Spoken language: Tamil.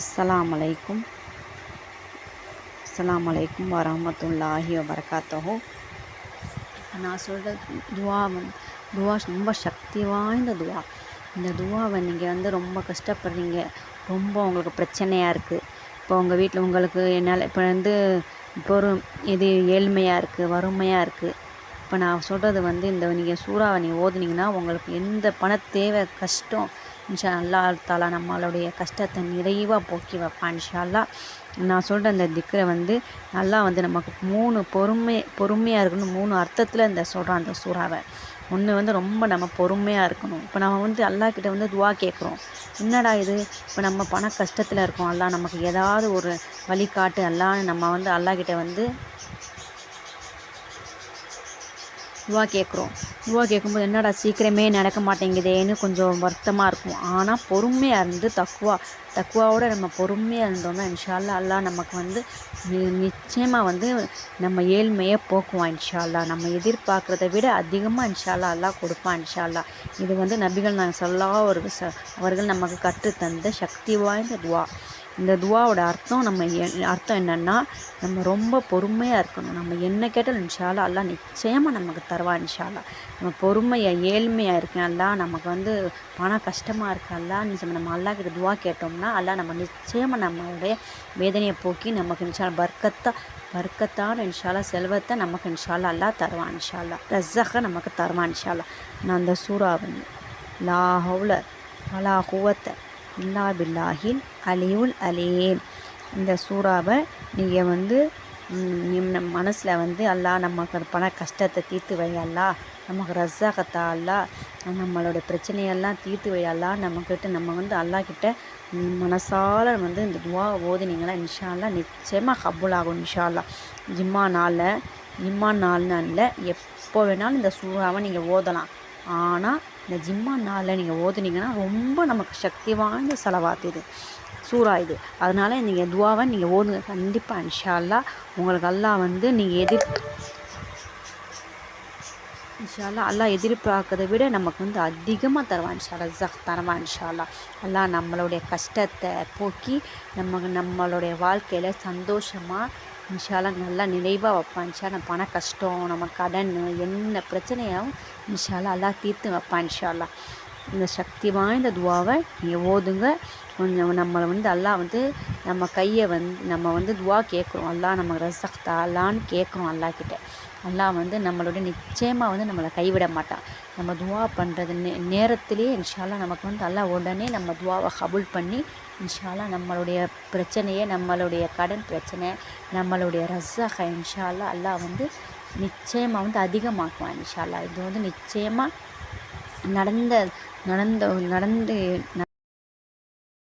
அஸ்லாம் அலைக்கும் அஸ்லாம் அலைக்கும் வரமத்துல்லாஹி வரகாத்தகோ நான் சொல்கிற துவா வந்து துவா ரொம்ப சக்தி வாய்ந்த துவா. இந்த துவாவை நீங்கள் வந்து ரொம்ப கஷ்டப்படுறீங்க. ரொம்ப உங்களுக்கு பிரச்சனையாக இருக்குது இப்போ உங்கள் வீட்டில் உங்களுக்கு என்னால் இப்போ வந்து இப்போ ஒரு இது ஏழ்மையாக இருக்குது வறுமையாக இருக்குது இப்போ நான் சொல்கிறது வந்து இந்த நீங்கள் சூறாவை நீங்கள் ஓதுனீங்கன்னா உங்களுக்கு எந்த பண தேவை கஷ்டம் இன்ஷா அல்லா தாலா நம்மளுடைய கஷ்டத்தை நிறைவாக போக்கி வைப்பான் இன்ஷா அல்லா நான் சொல்கிற அந்த திக்கரை வந்து நல்லா வந்து நமக்கு மூணு பொறுமை பொறுமையாக இருக்கணும். மூணு அர்த்தத்தில் இந்த சொல்கிறான் அந்த சூறாவை. ஒன்று வந்து ரொம்ப நம்ம பொறுமையாக இருக்கணும். இப்போ நம்ம வந்து அல்லாஹ் கிட்ட வந்து துவா கேட்குறோம். என்னடா இது? இப்போ நம்ம பண கஷ்டத்தில் இருக்கோம். அல்லா நமக்கு ஏதாவது ஒரு வழிகாட்டு அல்லான்னு நம்ம வந்து அல்லாஹ் கிட்ட வந்து துவா கேட்குறோம் துவா கேட்கும்போது என்னடா சீக்கிரமே நடக்க மாட்டேங்குதேன்னு கொஞ்சம் வருத்தமாக இருக்கும். ஆனால் பொறுமையாக இருந்து தக்குவா தக்குவாவோட நம்ம பொறுமையாக இருந்தோம்னா இன்ஷால்லா அல்லாஹ் நமக்கு வந்து நி- நிச்சயமாக வந்து நம்ம ஏழ்மையை போக்குவான் இன்ஷால்லா நம்ம எதிர்பார்க்குறத விட அதிகமாக இன்ஷால்லா அல்லாஹ் கொடுப்பான் இன்ஷால்லா இது வந்து நபிகள் நாங்கள் சொல்லா ஒரு அவர்கள் நமக்கு கற்றுத்தந்த சக்தி வாய்ந்த துவா. இந்த துவாவோட அர்த்தம் நம்ம எ- அர்த்தம் என்னென்னா நம்ம ரொம்ப பொறுமையாக இருக்கணும். நம்ம என்ன கேட்டாலும் இன்ஷாலா அல்லாஹ் நிச்சயமாக நமக்கு தருவா இன்ஷால்லா நம்ம பொறுமையாக ஏழ்மையாக இருக்கேன் அல்லா நமக்கு வந்து பணம் கஷ்டமாக இருக்கு அல்லா நிச்சயம் நம்ம அல்லாஹ் கிட்ட துவா கேட்டோம்னா அல்லா நம்ம நிச்சயமாக நம்மளுடைய வேதனையை போக்கி நமக்கு இன்ஷாலா பர்க்கத்தா பர்க்கத்தான இன்ஷாலா செல்வத்தை நமக்கு இன்ஷாலா அல்லாஹ் தருவான் இன்ஷால்லா ரஸ்ஸாக நமக்கு தருவான் இன்ஷால்லா நான் அந்த சூறா வந்து லா ஹவுல அலா குவத்த இல்லா பில்லாஹில் அலியுல் அலீம். இந்த சூறாவை நீங்கள் வந்து மனசில் வந்து அல்லாஹ் நமக்கு பண கஷ்டத்தை தீர்த்து வையல்லா நமக்கு ரஸ்ஸாகத்தா அல்லாஹ். நம்மளோட பிரச்சனையெல்லாம் தீர்த்து வையல்லா நம்மக்கிட்ட நம்ம வந்து அல்லாஹ் கிட்ட மனசால் மனசால வந்து இந்த துவா ஓதுனீங்களா இன்ஷால்லா நிச்சயமாக கபூல் ஆகும் இன்ஷால்லா ஜிம்மா நாளில் ஜிம்மா நாள்னு இல்லை எப்போ வேணாலும் இந்த சூறாவை நீங்கள் ஓதலாம். ஆனால் இந்த ஜிம்மா நாளில் நீங்கள் ஓதுனீங்கன்னா ரொம்ப நமக்கு சக்தி வாய்ந்த செலவாத்து இது சூறா இது அதனால் நீங்கள் துவாவை நீங்கள் ஓதுங்க. கண்டிப்பாக இன்ஷா அல்லாஹ் உங்களுக்கு அல்லாஹ் வந்து நீங்கள் எதிர் இன்ஷால்லா எல்லாம் எதிர்பார்க்கறதை விட நமக்கு வந்து அதிகமாக தருவான். இன்ஷால்லா ஜக் தருவான் இன்ஷா அல்லாஹ் நம்மளுடைய கஷ்டத்தை போக்கி நம்ம நம்மளுடைய வாழ்க்கையில் சந்தோஷமாக இன்ஷால்லா நல்லா நிறைவாக வைப்பான். இன்ஷா நம்ம பண கஷ்டம் நம்ம கடன் என்ன பிரச்சனையாகவும் இன்ஷால்லா அல்லாஹ் தீர்த்து வைப்பான் இன்ஷால்லா இந்த சக்தி வாய்ந்த துவாவை நீங்கள் ஓதுங்க. கொஞ்சம் நம்மளை வந்து அல்லாஹ் வந்து நம்ம கையை வந்து நம்ம வந்து துவா கேட்குறோம் அல்லாஹ் நம்ம ரசக்தா அல்லான்னு கேட்குறோம் அல்லாஹ் கிட்ட. அல்லாஹ் வந்து நம்மளுடைய நிச்சயமாக வந்து நம்மளை கைவிட மாட்டான். நம்ம துவா பண்ணுறது நே நேரத்திலேயே இன்ஷால்லா நமக்கு வந்து அல்லா உடனே நம்ம துவாவை கபுல் பண்ணி இன்ஷால்லா நம்மளுடைய பிரச்சனையை நம்மளுடைய கடன் பிரச்சனை நம்மளுடைய ரஸ்ஸாக இன்ஷால்லா அல்லாஹ் வந்து நிச்சயமாக வந்து அதிகமாக்குவான் இன்ஷால்லா இது வந்து நிச்சயமாக நடந்த நடந்த நடந்து